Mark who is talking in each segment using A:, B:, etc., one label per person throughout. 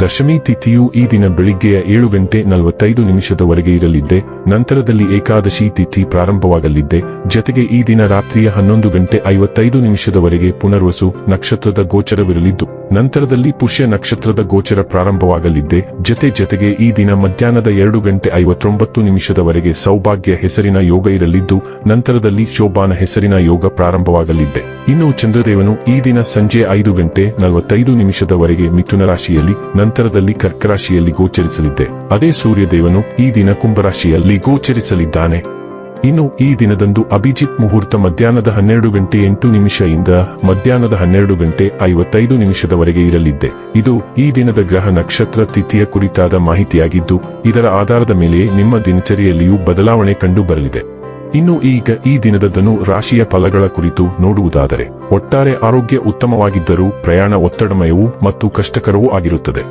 A: ದಶಮಿ ತಿಥಿಯು ಈ ದಿನ ಬೆಳಿಗ್ಗೆಯ ಏಳು ಗಂಟೆ ನಲವತ್ತೈದು ನಿಮಿಷದವರೆಗೆ ಇರಲಿದ್ದೆ, ನಂತರದಲ್ಲಿ ಏಕಾದಶಿ ತಿಥಿ ಪ್ರಾರಂಭವಾಗಲಿದ್ದೆ, ಜತೆಗೆ ಈ ದಿನ ರಾತ್ರಿಯ ಹನ್ನೊಂದು ಗಂಟೆ ಐವತ್ತೈದು ನಿಮಿಷದವರೆಗೆ ಪುನರ್ವಸು ನಕ್ಷತ್ರದ ಗೋಚರವಿರಲಿದ್ದು. ನಂತರದಲ್ಲಿ ಪುಷ್ಯ ನಕ್ಷತ್ರದ ಗೋಚರ ಪ್ರಾರಂಭವಾಗಲಿದ್ದೆ. ಜತೆ ಜತೆಗೆ ಈ ದಿನ ಮಧ್ಯಾಹ್ನದ ಎರಡು ಗಂಟೆ ಐವತ್ತೊಂಬತ್ತು ನಿಮಿಷದವರೆಗೆ ಸೌಭಾಗ್ಯ ಹೆಸರಿನ ಯೋಗ ಇರಲಿದ್ದು, ನಂತರದಲ್ಲಿ ಶೋಭಾನ ಹೆಸರಿನ ಯೋಗ ಪ್ರಾರಂಭವಾಗಲಿದ್ದೆ. ಇನ್ನು ಚಂದ್ರದೇವನು ಈ ದಿನ ಸಂಜೆ ಐದು ಗಂಟೆ ನಲವತ್ತೈದು ನಿಮಿಷದವರೆಗೆ ಮಿಥುನ ರಾಶಿಯಲ್ಲಿ ನಂತರದಲ್ಲಿ ಕರ್ಕರಾಶಿಯಲ್ಲಿ ಗೋಚರಿಸಲಿದ್ದೆ. ಅದೇ ಸೂರ್ಯದೇವನು ಈ ದಿನ ಕುಂಭರಾಶಿಯಲ್ಲಿ ಗೋಚರಿಸಲಿದ್ದಾನೆ. ಇನ್ನು ಈ ದಿನದಂದು ಅಭಿಜಿತ್ ಮುಹೂರ್ತ ಮಧ್ಯಾಹ್ನದ ಹನ್ನೆರಡು ಗಂಟೆ ಎಂಟು ನಿಮಿಷದಿಂದ ಮಧ್ಯಾಹ್ನದ ಹನ್ನೆರಡು ಗಂಟೆ ಐವತ್ತೈದು ನಿಮಿಷದವರೆಗೆ ಇರಲಿದ್ದೆ. ಇದು ಈ ದಿನದ ಗ್ರಹ ನಕ್ಷತ್ರ ತಿಥಿಯ ಕುರಿತಾದ ಮಾಹಿತಿಯಾಗಿದ್ದು, ಇದರ ಆಧಾರದ ಮೇಲೆ ನಿಮ್ಮ ದಿನಚರಿಯಲ್ಲಿಯೂ ಬದಲಾವಣೆ ಕಂಡು ಬರಲಿದೆ ಇನ್ನು ಈಗ ಈ ದಿನದದನು ರಾಶಿಯ ಫಲಗಳ ಕುರಿತು ನೋಡುವುದಾದರೆ, ಒಟ್ಟಾರೆ ಆರೋಗ್ಯ ಉತ್ತಮವಾಗಿದ್ದರೂ ಪ್ರಯಾಣ ಒತ್ತಡಮಯವೂ ಮತ್ತು ಕಷ್ಟಕರವೂ ಆಗಿರುತ್ತದೆ.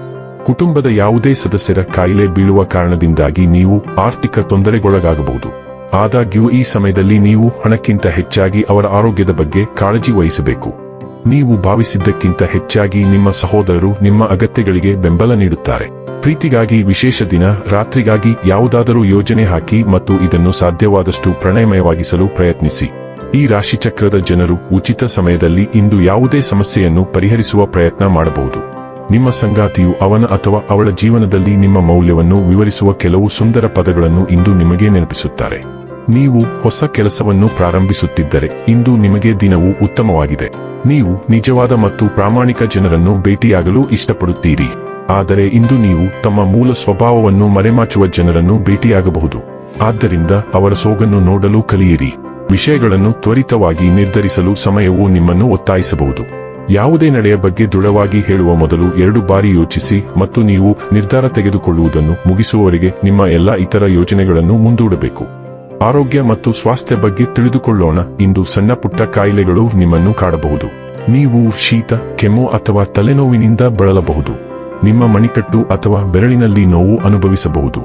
A: ಕುಟುಂಬದ ಯಾವುದೇ ಸದಸ್ಯರ ಕಾಯಿಲೆ ಬೀಳುವ ಕಾರಣದಿಂದಾಗಿ ನೀವು ಆರ್ಥಿಕ ತೊಂದರೆಗೊಳಗಾಗಬಹುದು. ಆದಾಗ್ಯೂ ಈ ಸಮಯದಲ್ಲಿ ನೀವು ಹಣಕ್ಕಿಂತ ಹೆಚ್ಚಾಗಿ ಅವರ ಆರೋಗ್ಯದ ಬಗ್ಗೆ ಕಾಳಜಿ ವಹಿಸಬೇಕು. ನೀವು ಭಾವಿಸಿದ್ದಕ್ಕಿಂತ ಹೆಚ್ಚಾಗಿ ನಿಮ್ಮ ಸಹೋದರರು ನಿಮ್ಮ ಅಗತ್ಯಗಳಿಗೆ ಬೆಂಬಲ ನೀಡುತ್ತಾರೆ. ಪ್ರೀತಿಗಾಗಿ ವಿಶೇಷ ದಿನ, ರಾತ್ರಿಗಾಗಿ ಯಾವುದಾದರೂ ಯೋಜನೆ ಹಾಕಿ ಮತ್ತು ಇದನ್ನು ಸಾಧ್ಯವಾದಷ್ಟು ಪ್ರಣಯಮಯವಾಗಿಸಲು ಪ್ರಯತ್ನಿಸಿ. ಈ ರಾಶಿಚಕ್ರದ ಜನರು ಉಚಿತ ಸಮಯದಲ್ಲಿ ಇಂದು ಯಾವುದೇ ಸಮಸ್ಯೆಯನ್ನು ಪರಿಹರಿಸುವ ಪ್ರಯತ್ನ ಮಾಡಬಹುದು. ನಿಮ್ಮ ಸಂಗಾತಿಯು ಅವನ ಅಥವಾ ಅವಳ ಜೀವನದಲ್ಲಿ ನಿಮ್ಮ ಮೌಲ್ಯವನ್ನು ವಿವರಿಸುವ ಕೆಲವು ಸುಂದರ ಪದಗಳನ್ನು ಇಂದು ನಿಮಗೆ ನೆನಪಿಸುತ್ತಾರೆ. ನೀವು ಹೊಸ ಕೆಲಸವನ್ನು ಪ್ರಾರಂಭಿಸುತ್ತಿದ್ದರೆ ಇಂದು ನಿಮಗೆ ದಿನವು ಉತ್ತಮವಾಗಿದೆ. ನೀವು ನಿಜವಾದ ಮತ್ತು ಪ್ರಾಮಾಣಿಕ ಜನರನ್ನು ಭೇಟಿಯಾಗಲು ಇಷ್ಟಪಡುತ್ತೀರಿ. ಆದರೆ ಇಂದು ನೀವು ತಮ್ಮ ಮೂಲ ಸ್ವಭಾವವನ್ನು ಮರೆಮಾಚುವ ಜನರನ್ನು ಭೇಟಿಯಾಗಬಹುದು. ಆದ್ದರಿಂದ ಅವರ ಸೋಗನ್ನು ನೋಡಲು ಕಲಿಯಿರಿ. ವಿಷಯಗಳನ್ನು ತ್ವರಿತವಾಗಿ ನಿರ್ಧರಿಸಲು ಸಮಯವು ನಿಮ್ಮನ್ನು ಒತ್ತಾಯಿಸಬಹುದು. ಯಾವುದೇ ನಡೆಯ ಬಗ್ಗೆ ದೃಢವಾಗಿ ಹೇಳುವ ಮೊದಲು ಎರಡು ಬಾರಿ ಯೋಚಿಸಿ ಮತ್ತು ನೀವು ನಿರ್ಧಾರ ತೆಗೆದುಕೊಳ್ಳುವುದನ್ನು ಮುಗಿಸುವವರೆಗೆ ನಿಮ್ಮ ಎಲ್ಲ ಇತರ ಯೋಜನೆಗಳನ್ನು ಮುಂದೂಡಬೇಕು. ಆರೋಗ್ಯ ಮತ್ತು ಸ್ವಾಸ್ಥ್ಯ ಬಗ್ಗೆ ತಿಳಿದುಕೊಳ್ಳೋಣ. ಇಂದು ಸಣ್ಣ ಪುಟ್ಟ ಕಾಯಿಲೆಗಳು ನಿಮ್ಮನ್ನು ಕಾಡಬಹುದು. ನೀವು ಶೀತ, ಕೆಮ್ಮು ಅಥವಾ ತಲೆನೋವಿನಿಂದ ಬಳಲಬಹುದು. ನಿಮ್ಮ ಮಣಿಕಟ್ಟು ಅಥವಾ ಬೆರಳಿನಲ್ಲಿ ನೋವು ಅನುಭವಿಸಬಹುದು.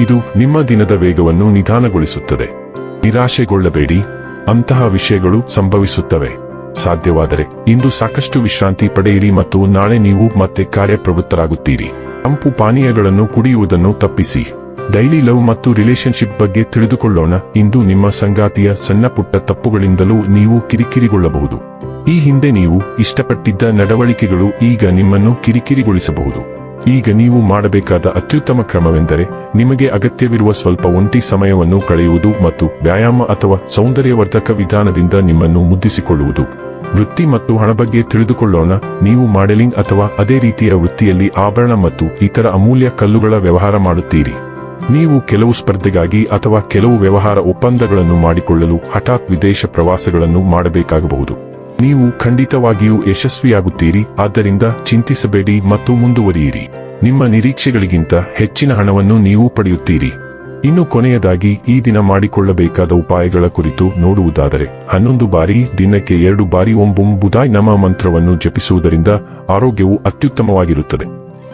A: ಇದು ನಿಮ್ಮ ದಿನದ ವೇಗವನ್ನು ನಿಧಾನಗೊಳಿಸುತ್ತದೆ. ನಿರಾಶೆಗೊಳ್ಳಬೇಡಿ. ಅಂತಹ ವಿಷಯಗಳು ಸಂಭವಿಸುತ್ತವೆ. ಸಾಧ್ಯವಾದರೆ ಇಂದು ಸಾಕಷ್ಟು ವಿಶ್ರಾಂತಿ ಪಡೆಯಿರಿ ಮತ್ತು ನಾಳೆ ನೀವು ಮತ್ತೆ ಕಾರ್ಯಪ್ರವೃತ್ತರಾಗುತ್ತೀರಿ. ತಂಪು ಪಾನೀಯಗಳನ್ನು ಕುಡಿಯುವುದನ್ನು ತಪ್ಪಿಸಿ. ಡೈಲಿ ಲವ್ ಮತ್ತು ರಿಲೇಶನ್ಶಿಪ್ ಬಗ್ಗೆ ತಿಳಿದುಕೊಳ್ಳೋಣ. ಇಂದು ನಿಮ್ಮ ಸಂಗಾತಿಯ ಸಣ್ಣ ಪುಟ್ಟ ತಪ್ಪುಗಳಿಂದಲೂ ನೀವು ಕಿರಿಕಿರಿಗೊಳ್ಳಬಹುದು. ಈ ಹಿಂದೆ ನೀವು ಇಷ್ಟಪಟ್ಟಿದ್ದ ನಡವಳಿಕೆಗಳು ಈಗ ನಿಮ್ಮನ್ನು ಕಿರಿಕಿರಿಗೊಳಿಸಬಹುದು. ಈಗ ನೀವು ಮಾಡಬೇಕಾದ ಅತ್ಯುತ್ತಮ ಕ್ರಮವೆಂದರೆ ನಿಮಗೆ ಅಗತ್ಯವಿರುವ ಸ್ವಲ್ಪ ಒಂಟಿ ಸಮಯವನ್ನು ಕಳೆಯುವುದು ಮತ್ತು ವ್ಯಾಯಾಮ ಅಥವಾ ಸೌಂದರ್ಯವರ್ಧಕ ವಿಧಾನದಿಂದ ನಿಮ್ಮನ್ನು ಮುದ್ದಿಸಿಕೊಳ್ಳುವುದು. ವೃತ್ತಿ ಮತ್ತು ಹಣ ಬಗ್ಗೆ ತಿಳಿದುಕೊಳ್ಳೋಣ. ನೀವು ಮಾಡೆಲಿಂಗ್ ಅಥವಾ ಅದೇ ರೀತಿಯ ವೃತ್ತಿಯಲ್ಲಿ ಆಭರಣ ಮತ್ತು ಇತರ ಅಮೂಲ್ಯ ಕಲ್ಲುಗಳ ವ್ಯವಹಾರ ಮಾಡುತ್ತೀರಿ. ನೀವು ಕೆಲವು ಸ್ಪರ್ಧೆಗಾಗಿ ಅಥವಾ ಕೆಲವು ವ್ಯವಹಾರ ಒಪ್ಪಂದಗಳನ್ನು ಮಾಡಿಕೊಳ್ಳಲು ಹಠಾತ್ ವಿದೇಶ ಪ್ರವಾಸಗಳನ್ನು ಮಾಡಬೇಕಾಗಬಹುದು. ನೀವು ಖಂಡಿತವಾಗಿಯೂ ಯಶಸ್ವಿಯಾಗುತ್ತೀರಿ, ಆದ್ದರಿಂದ ಚಿಂತಿಸಬೇಡಿ ಮತ್ತು ಮುಂದುವರಿಯಿರಿ. ನಿಮ್ಮ ನಿರೀಕ್ಷೆಗಳಿಗಿಂತ ಹೆಚ್ಚಿನ ಹಣವನ್ನು ನೀವು ಪಡೆಯುತ್ತೀರಿ. ಇನ್ನು ಕೊನೆಯದಾಗಿ, ಈ ದಿನ ಮಾಡಿಕೊಳ್ಳಬೇಕಾದ ಉಪಾಯಗಳ ಕುರಿತು ನೋಡುವುದಾದರೆ, ಹನ್ನೊಂದು ಬಾರಿ ದಿನಕ್ಕೆ ಎರಡು ಬಾರಿ ಒಂಬುಂಬುದಾಯ್ ನಮ ಮಂತ್ರವನ್ನು ಜಪಿಸುವುದರಿಂದ ಆರೋಗ್ಯವು ಅತ್ಯುತ್ತಮವಾಗಿರುತ್ತದೆ.